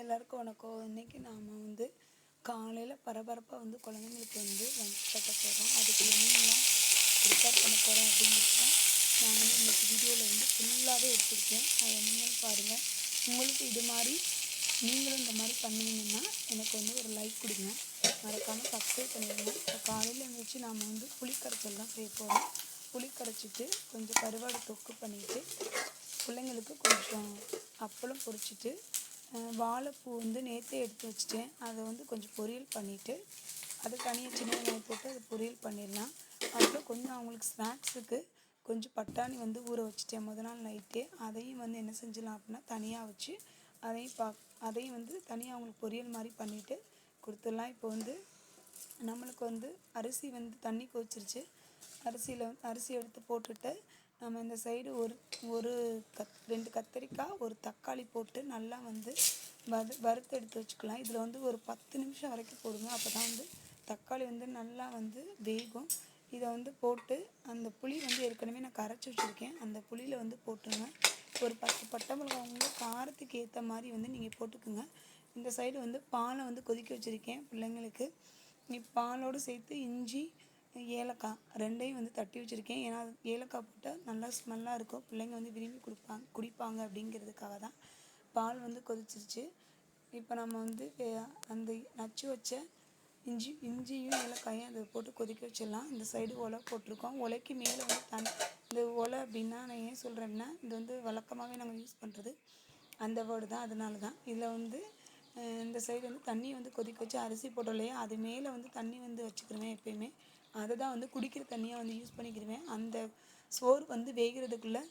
எல்லாருக்கும் வணக்கம். இன்றைக்கி நாம் வந்து காலையில் பரபரப்பாக வந்து குழந்தைங்களுக்கு வந்து லஞ்ச் கட்ட போகிறோம் அதுக்கு என்னெல்லாம் ப்ரிப்பேர் பண்ண போகிறோம் அப்படிங்கிறது தான் நான் வந்து இன்றைக்கி வீடியோவில் வந்து ஃபுல்லாகவே எடுத்திருக்கேன். அது என்னென்னு பாருங்கள் உங்களுக்கு இது மாதிரி நீங்களும் இந்த மாதிரி பண்ணுவீங்கன்னா எனக்கு வந்து ஒரு லைக் கொடுங்க. மறக்காமல் சப்ஸ்கிரைப் பண்ணிடுங்க. இப்போ காலையில் எழுந்திரிச்சு நாம் வந்து புளிக்கரைச்சல் தான் செய்ய போகிறோம் புளி கரைச்சிட்டு கொஞ்சம் கருவாடு தொக்கு பண்ணிவிட்டு பிள்ளைங்களுக்கு கொஞ்சம் அப்பளம் பொரிச்சிட்டு வாழைப்பூ வந்து நேற்றே எடுத்து வச்சுட்டேன். அதை வந்து கொஞ்சம் பொரியல் பண்ணிவிட்டு அது தனியாக சின்ன வெங்காயம் போட்டு அது பொரியல் பண்ணிடலாம். அப்புறம் கொஞ்சம் அவங்களுக்கு ஸ்நாக்ஸுக்கு கொஞ்சம் பட்டாணி வந்து ஊற வச்சுட்டேன் முத நாள் நைட்டே அதையும் வந்து என்ன செஞ்சிடலாம் அப்படின்னா தனியாக வச்சு அதையும் பா அதையும் வந்து தனியாக அவங்களுக்கு பொரியல் மாதிரி பண்ணிவிட்டு கொடுத்துடலாம். இப்போ வந்து நம்மளுக்கு வந்து அரிசி வந்து தண்ணி கொதிச்சிருச்சு. அரிசியில் அரிசி எடுத்து போட்டுட்டு நம்ம இந்த சைடு ஒரு ஒரு கத் ரெண்டு கத்தரிக்காய் ஒரு தக்காளி போட்டு நல்லா வந்து வறு வறுத்து எடுத்து வச்சுக்கலாம். இதில் வந்து ஒரு பத்து நிமிஷம் வரைக்கும் போடுங்க. அப்போ தான் வந்து தக்காளி வந்து நல்லா வந்து வேகும். இதை வந்து போட்டு அந்த புளி வந்து ஏற்கனவே நான் கரைச்சி வச்சுருக்கேன். அந்த புளியில் வந்து போட்டுருங்க. ஒரு பத்து பட்டை மிளகா வந்து காரத்துக்கு ஏற்ற மாதிரி வந்து நீங்கள் போட்டுக்குங்க. இந்த சைடு வந்து பாலை வந்து கொதிக்க வச்சுருக்கேன் பிள்ளைங்களுக்கு. நீ பாலோடு சேர்த்து இஞ்சி ஏலக்காய் ரெண்டையும் வந்து தட்டி வச்சுருக்கேன். ஏன்னா அது ஏலக்காய் போட்டால் நல்லா ஸ்மெல்லாக இருக்கும். பிள்ளைங்க வந்து விரும்பி கொடுப்பாங்க குடிப்பாங்க அப்படிங்கிறதுக்காக தான். பால் வந்து கொதிச்சிருச்சு. இப்போ நம்ம வந்து அந்த நச்சு வச்ச இஞ்சி இஞ்சியும் ஏலக்காயும் அதை போட்டு கொதிக்க வச்சிடலாம். இந்த சைடு ஒலை போட்டிருக்கோம். ஒலைக்கு மேலே வந்து தண்ணி இந்த ஒலை அப்படின்னா நான் ஏன் சொல்கிறேன்னா அப்படின்னா இது வந்து வழக்கமாகவே நாங்கள் யூஸ் பண்ணுறது அந்த வேர்டு தான். அதனால தான். இதில் வந்து இந்த சைடு வந்து தண்ணி வந்து கொதிக்க வச்சு அரிசி போட்டோம் இல்லையா? அது மேலே வந்து தண்ணி வந்து வச்சுக்கிருவேன் எப்பயுமே. அதை தான் வந்து குடிக்கிற தண்ணியாக வந்து யூஸ் பண்ணிக்கிடுவேன் அந்த சோறு வந்து வேகிறதுக்குள்ளே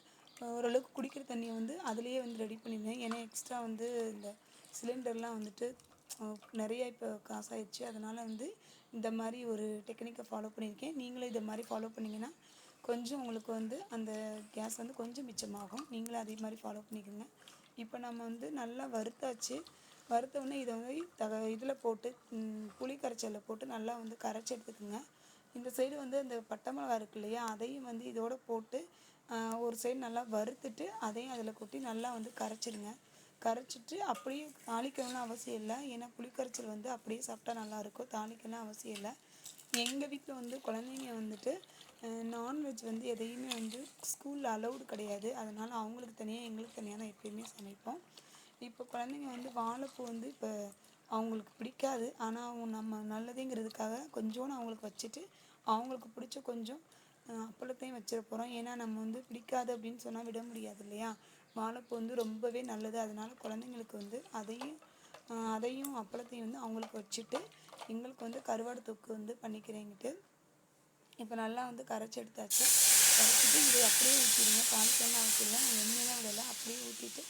ஓரளவுக்கு குடிக்கிற தண்ணியை வந்து அதுலேயே வந்து ரெடி பண்ணிடுவேன் ஏன்னா எக்ஸ்ட்ரா வந்து இந்த சிலிண்டர்லாம் வந்துட்டு நிறையா இப்போ காசாயிடுச்சு அதனால் வந்து இந்த மாதிரி ஒரு டெக்னிக்கை ஃபாலோ பண்ணியிருக்கேன். நீங்களும் இதை மாதிரி ஃபாலோ பண்ணிங்கன்னா கொஞ்சம் உங்களுக்கு வந்து அந்த கேஸ் வந்து கொஞ்சம் மிச்சமாகும். நீங்களும் அதே மாதிரி ஃபாலோ பண்ணிக்கோங்க. இப்போ நம்ம வந்து நல்லா வறுத்தாச்சு. வறுத்த உடனே இதை வந்து தக இதில் போட்டு புளி கரைச்சலில் போட்டு நல்லா வந்து கரைச்சி எடுத்துக்கோங்க. இந்த சைடு வந்து அந்த பட்டை மிளகா இருக்கு இல்லையா அதையும் வந்து இதோட போட்டு ஒரு சைடு நல்லா வறுத்துட்டு அதையும் அதில் கொட்டி நல்லா வந்து கரைச்சிடுங்க கரைச்சிட்டு அப்படியே தாளிக்கணும்னு அவசியம் இல்லை. ஏன்னா புளிக்கரைச்சல் வந்து அப்படியே சாப்பிட்டா நல்லாயிருக்கும் தாளிக்கணும்னு அவசியம் இல்லை. எங்கள் வீட்டில் வந்து குழந்தைங்க வந்துட்டு நான்வெஜ் வந்து எதையுமே வந்து ஸ்கூலில் அலௌடு கிடையாது. அதனால் அவங்களுக்கு தனியாக எங்களுக்கு தனியாக தான் எப்பயுமே சமைப்போம். இப்போ குழந்தைங்க வந்து வாழைப்பூ வந்து இப்போ அவங்களுக்கு பிடிக்காது. ஆனால் அவங்க நம்ம நல்லதுங்கிறதுக்காக கொஞ்சோண்டு அவங்களுக்கு வச்சுட்டு அவங்களுக்கு பிடிச்ச கொஞ்சம் அப்பளத்தையும் வச்சிட போகிறோம் ஏன்னா நம்ம வந்து பிடிக்காது அப்படின்னு சொன்னால் விட முடியாது இல்லையா? வாழைப்பூ வந்து ரொம்பவே நல்லது. அதனால குழந்தைங்களுக்கு வந்து அதையும் அதையும் அப்பளத்தையும் வந்து அவங்களுக்கு வச்சுட்டு எங்களுக்கு வந்து கருவாடு தொக்கு வந்து பண்ணிக்கிறேங்கிட்டு இப்போ நல்லா வந்து கரைச்சி எடுத்தாச்சு. கரைச்சிட்டு இதை அப்படியே ஊற்றிடுங்க தாளிக்கலாம் அவசியம் இல்லை நான் எண்ணெயெல்லாம் விடலை. அப்படியே ஊற்றிட்டு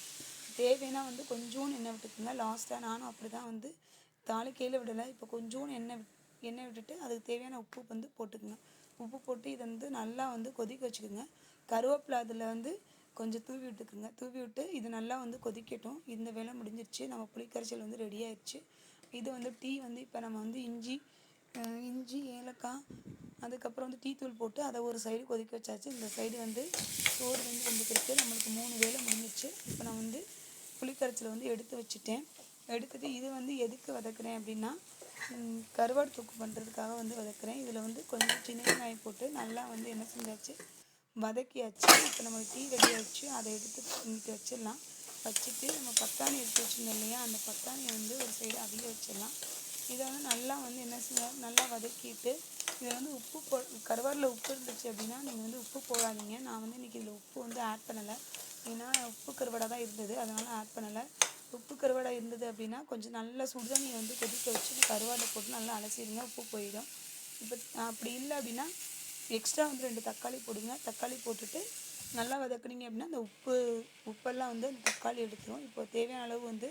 தேவைன்னா வந்து கொஞ்சோண்டு எண்ணெய் விட்டுக்குங்க. லாஸ்ட்டாக நானும் அப்படி தான் வந்து தாளிக்கையில் விடலை. இப்போ கொஞ்சோண்டு எண்ணெய் எண்ணெய் விட்டுட்டு அதுக்கு தேவையான உப்பு வந்து போட்டுக்குங்க. உப்பு போட்டு இதை வந்து நல்லா வந்து கொதிக்க வச்சுக்கோங்க. கருவேப்பிலை அதில் வந்து கொஞ்சம் தூவி விட்டுக்குங்க. தூவி விட்டு இது நல்லா வந்து கொதிக்கட்டும். இந்த வேலை முடிஞ்சிருச்சு. நம்ம புளிக்கரைச்சல் வந்து ரெடி ஆயிடுச்சு இது வந்து டீ வந்து இப்போ நம்ம வந்து இஞ்சி இஞ்சி ஏலக்காய் அதுக்கப்புறம் வந்து டீ தூள் போட்டு அதை ஒரு சைடு கொதிக்க வச்சாச்சு. இந்த சைடு வந்து சோறு வந்து வந்துருக்கு நம்மளுக்கு மூணு வேலை முடிஞ்சிச்சு இப்போ நான் வந்து புளிக்கரைச்சலை வந்து எடுத்து வச்சுட்டேன். எடுத்துட்டு இது வந்து எதுக்கு வதக்குறேன் அப்படின்னா கருவாடு தூக்கு பண்ணுறதுக்காக வந்து வதக்குறேன். இதில் வந்து கொஞ்சம் சின்ன வெங்காயம் போட்டு நல்லா வந்து என்ன செஞ்சாச்சு வதக்கியாச்சு. இப்போ நம்ம டீ ரெடி வச்சு அதை எடுத்து இன்னைக்கு வச்சிடலாம். வச்சுட்டு நம்ம பத்தாணி எடுத்து வச்சுருந்தோம் இல்லையா? அந்த பத்தாணியை வந்து ஒரு சைடு அதிக வச்சிடலாம். இதை வந்து நல்லா வந்து என்ன செய்ய நல்லா வதக்கிட்டு இதில் வந்து உப்பு போ கருவாடில் உப்பு இருந்துச்சு அப்படின்னா நீங்கள் வந்து உப்பு போடாதீங்க. நான் வந்து இன்றைக்கி இதில் உப்பு வந்து ஆட் பண்ணலை. ஏன்னா உப்பு கருவாடாக தான் இருந்தது. அதனால் ஆட் பண்ணலை. உப்பு கருவாடை இருந்தது அப்படின்னா கொஞ்சம் நல்லா சுடுதண்ணியை வந்து கொதிக்க வச்சு கருவாடை போட்டு நல்லா அலசிடுங்க. உப்பு போயிடும். இப்போ அப்படி இல்லை அப்படின்னா எக்ஸ்ட்ரா வந்து ரெண்டு தக்காளி போடுங்க. தக்காளி போட்டுட்டு நல்லா வதக்குனீங்க அப்படின்னா அந்த உப்பு உப்பெல்லாம் வந்து அந்த தக்காளி எடுத்துரும். இப்போ தேவையான அளவு வந்து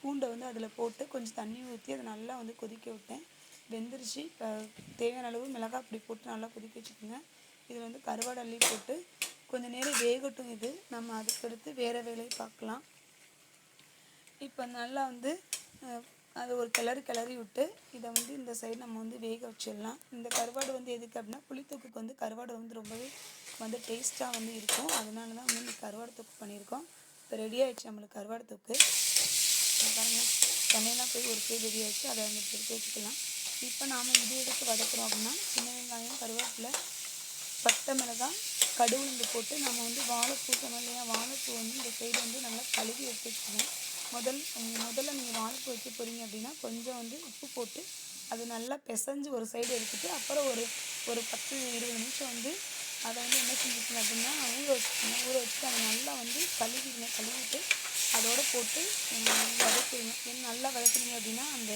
பூண்டை வந்து அதில் போட்டு கொஞ்சம் தண்ணி ஊற்றி அதை நல்லா வந்து கொதிக்க விட்டேன். வெந்துருச்சு. இப்போ தேவையான அளவு மிளகாய் அப்படி போட்டு நல்லா கொதிக்க வச்சுக்கோங்க. இதில் வந்து கருவாடு அள்ளி போட்டு கொஞ்சம் நேரம் வேகட்டும் இது. நம்ம அதுக்கடுத்து வேறு வேலையை பார்க்கலாம். இப்போ நல்லா வந்து அதை அது ஒரு கிளறி கிளறி விட்டு இதை வந்து இந்த சைடு நம்ம வந்து வேக வச்சிடலாம். இந்த கருவாடு வந்து எதுக்கு அப்படின்னா புளித்தொக்குக்கு வந்து கருவாடு வந்து ரொம்பவே வந்து டேஸ்ட்டாக வந்து இருக்கும். அதனால தான் வந்து இந்த கருவாடு தொக்கு பண்ணியிருக்கோம். இப்போ ரெடி ஆகிடுச்சு நம்மளுக்கு கருவாடு தொக்கு. இங்க போய் ஒரு சைடு ரெடி ஆகிடுச்சு அதை வந்து எடுத்து வச்சுக்கலாம். இப்போ நாம் இது எடுத்து வதக்குறோம் அப்படின்னா சின்ன வெங்காயம் கருவேப்பிலை பட்டை மிளகாய் கடுகுண்டு போட்டு நம்ம வந்து வாழைப்பூ சொன்னோம் இல்லையா? வாழைப்பூ வந்து இந்த சைடு வந்து நல்லா கழுவி எடுத்து வச்சுக்கணும் முதல் முதல்ல நீங்கள் வாழைப்பூ வச்சு போகிறீங்க அப்படின்னா கொஞ்சம் வந்து உப்பு போட்டு அது நல்லா பிசைஞ்சு ஒரு சைடு எடுத்துட்டு அப்புறம் ஒரு ஒரு பத்து இருபது நிமிஷம் வந்து அதை வந்து என்ன செஞ்சுக்கணும் அப்படின்னா ஊற வச்சுக்கணும். ஊற வச்சுட்டு அதை நல்லா வந்து கழுவிடுங்க. கழுவிட்டு அதோடு போட்டு வதக்கிடுங்க. நல்லா வதக்குனீங்க அப்படின்னா அந்த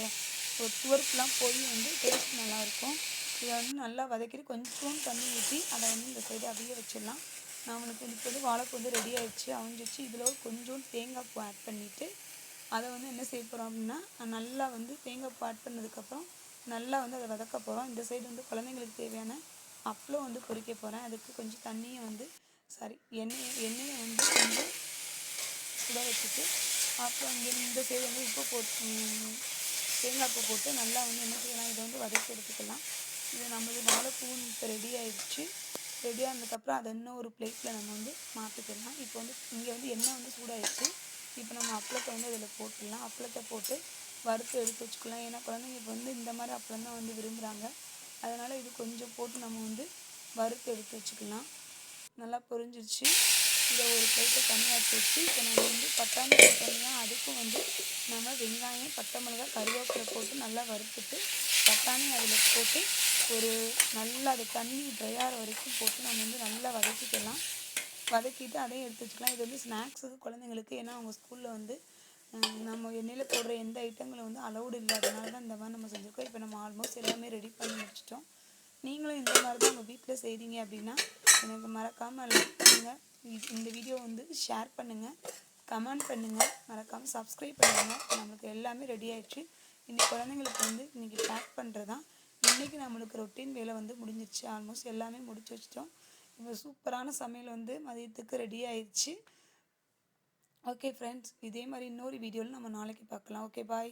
ஒரு துவர்ப்புலாம் போய் வந்து டேஸ்ட் நல்லாயிருக்கும் இதை வந்து நல்லா வதக்கிட்டு கொஞ்சம் தண்ணி ஊற்றி அதை வந்து இந்த சைடு அப்படியே வச்சிடலாம். நம்மளுக்கு இப்போ வந்து வாழைப்பூ வந்து ரெடி ஆகிடுச்சு அவிஞ்சிச்சு இதில் கொஞ்சம் தேங்காய் பூ ஆட் பண்ணிவிட்டு அதை வந்து என்ன செய்ய போகிறோம் அப்படின்னா நல்லா வந்து தேங்காய் பூ ஆட் பண்ணதுக்கப்புறம் நல்லா வந்து அதை வதக்க போகிறோம் இந்த சைடு வந்து குழந்தைங்களுக்கு தேவையான அப்பளம் வந்து பொறிக்க போகிறேன் அதுக்கு கொஞ்சம் தண்ணியை வந்து சாரி எண்ணெயை எண்ணெயை வந்து கொஞ்சம் சுட வச்சுட்டு அப்புறம் இங்கே இந்த சைடு வந்து உப்பு போட்டு தேங்காய் பூ போட்டு நல்லா வந்து என்ன செய்யலாம் இதை வந்து வதக்கி எடுத்துக்கலாம். இது நம்மளது வாழைப்பூ இப்போ ரெடி ஆயிடுச்சு. ரெடி ஆனதுக்கப்புறம் அதை இன்னும் ஒரு பிளேட்டில் நம்ம வந்து மாற்றிக்கலாம் இப்போ வந்து இங்கே வந்து எண்ணெய் வந்து சூடாயிடுச்சு. இப்போ நம்ம அப்பளத்தை வந்து அதில் போட்டுடலாம். அப்பளத்தை போட்டு வறுத்து எடுத்து வச்சுக்கலாம். ஏன்னா குழந்தைங்க இப்போ வந்து இந்த மாதிரி அப்பளம் தான் வந்து விரும்புகிறாங்க அதனால் இது கொஞ்சம் போட்டு நம்ம வந்து வறுத்து எடுத்து வச்சுக்கலாம். நல்லா பொரிஞ்சிருச்சு. இதை ஒரு பிளேட்டை தனியாக எடுத்து வச்சு இப்போ நம்ம வந்து பட்டாணி போட்டோம்னா அதுக்கும் வந்து நம்ம வெங்காயம் பட்டை மிளகாய் கருவேப்பிலை போட்டு நல்லா வறுத்துட்டு பட்டாணி அதில் போட்டு ஒரு நல்லா அது தண்ணி ட்ரை ஆகிற வரைக்கும் போட்டு நம்ம வந்து நல்லா வதக்கிக்கலாம். வதக்கிட்டு அதையும் எடுத்து வச்சுக்கலாம். இது வந்து ஸ்நாக்ஸுக்கு குழந்தைங்களுக்கு ஏன்னா அவங்க ஸ்கூலில் வந்து நம்ம எண்ணெயில் போடுற எந்த ஐட்டங்களும் வந்து அலௌடு இல்லாதனால தான் இந்த மாதிரி நம்ம செஞ்சுருக்கோம். இப்போ நம்ம ஆல்மோஸ்ட் எல்லாமே ரெடி பண்ணி வச்சுட்டோம் நீங்களும் இந்த மாதிரி தான் உங்கள் வீட்டில் செய்கிறீங்க அப்படின்னா எனக்கு மறக்காமல் லைக் பண்ணுங்கள் இந்த வீடியோ வந்து ஷேர் பண்ணுங்கள் கமெண்ட் பண்ணுங்கள் மறக்காமல் சப்ஸ்கிரைப் பண்ணுங்கள் நம்மளுக்கு எல்லாமே ரெடி ஆகிடுச்சு இன்னைக்கு குழந்தைங்களுக்கு வந்து இன்றைக்கி இன்றைக்கி ரொட்டீன் வேலை வந்து முடிஞ்சிருச்சு. ஆல்மோஸ்ட் எல்லாமே முடிச்சு வச்சிட்டோம். இப்போ சூப்பரான சமையல் வந்து மதியத்துக்கு ரெடி ஆயிடுச்சு ஓகே ஃப்ரெண்ட்ஸ் இதே மாதிரி இன்னொரு வீடியோவில் நம்ம நாளைக்கு பார்க்கலாம். Okay bye